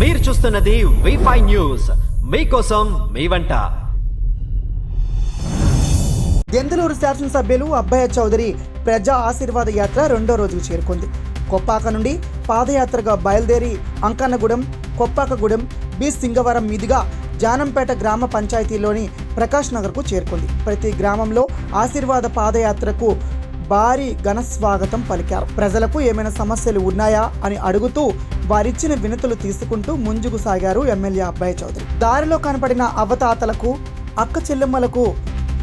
మీరు చూస్తున్నది V five news. మీకోసం మీ వంట. దెందులూరు శాసనసభ్యులు అబ్బయ్య చౌదరి ప్రజా ఆశీర్వాద యాత్ర రెండో రోజుకు చేరుకుంది. కొప్పాక నుండి పాదయాత్రగా బయలుదేరి అంకన్నగూడెం కొప్పాకగూడెం బి సింగవరం మీదుగా జానంపేట గ్రామ పంచాయతీలోని ప్రకాష్ నగర్కు చేరుకుంది. ప్రతి గ్రామంలో ఆశీర్వాద పాదయాత్రకు భారీ ఘన స్వాగతం పలికారు. ప్రజలకు ఏమైనా సమస్యలు ఉన్నాయా అని అడుగుతూ వారిచ్చిన వినతులు తీసుకుంటూ ముందుకు సాగారు ఎమ్మెల్యే అబ్బాయి చౌదరి. దారిలో కనపడిన అవతాతలకు అక్క చెల్లెమ్మలకు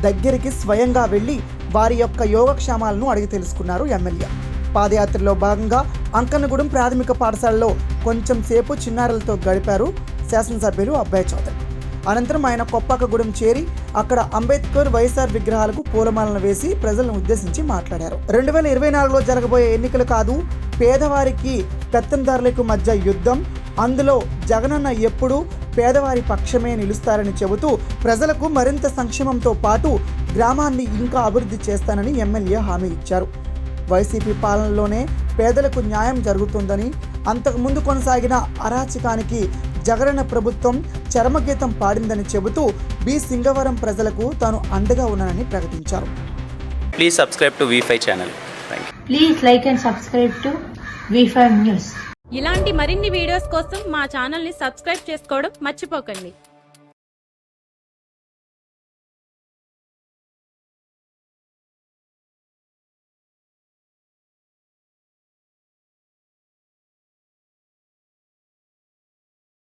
దగ్గరికి స్వయంగా వెళ్ళి వారి యొక్క యోగక్షేమాలను అడిగి తెలుసుకున్నారు ఎమ్మెల్యే. పాదయాత్రలో భాగంగా అంకన్నగూడెం ప్రాథమిక పాఠశాలలో కొంచెం సేపు చిన్నారులతో గడిపారు శాసనసభ్యులు అబ్బాయి చౌదరి. అనంతరం ఆయన కొప్పాకగూడెం చేరి అక్కడ అంబేద్కర్ వైఎస్ఆర్ విగ్రహాలకు పూలమాలను వేసి ప్రజలను ఉద్దేశించి మాట్లాడారు. రెండు వేల ఇరవై నాలుగులో జరగబోయే ఎన్నికలు కాదు పేదవారికి పెత్తందారులకు మధ్య యుద్ధం అందులో జగనన్న ఎప్పుడూ పేదవారి పక్షమే నిలుస్తారని చెబుతూ ప్రజలకు మరింత సంక్షేమంతో పాటు గ్రామాన్ని ఇంకా అభివృద్ధి చేస్తానని ఎమ్మెల్యే హామీ ఇచ్చారు. వైసీపీ పాలనలోనే పేదలకు న్యాయం జరుగుతుందని అంతకుముందు కొనసాగిన అరాచకానికి జగనన్న ప్రభుత్వం చరమగీతం పాడిందని చెబుతూ బి సింగవరం ప్రజలకు తాను అండగా ఉన్నానని ప్రకటించారు Please subscribe to V5 channel. Thank you. Please like and subscribe to V5 News. ఇలాంటి మరిన్ని వీడియోస్ కోసం మా ఛానల్ని సబ్స్క్రైబ్ చేసుకోవడం మర్చిపోకండి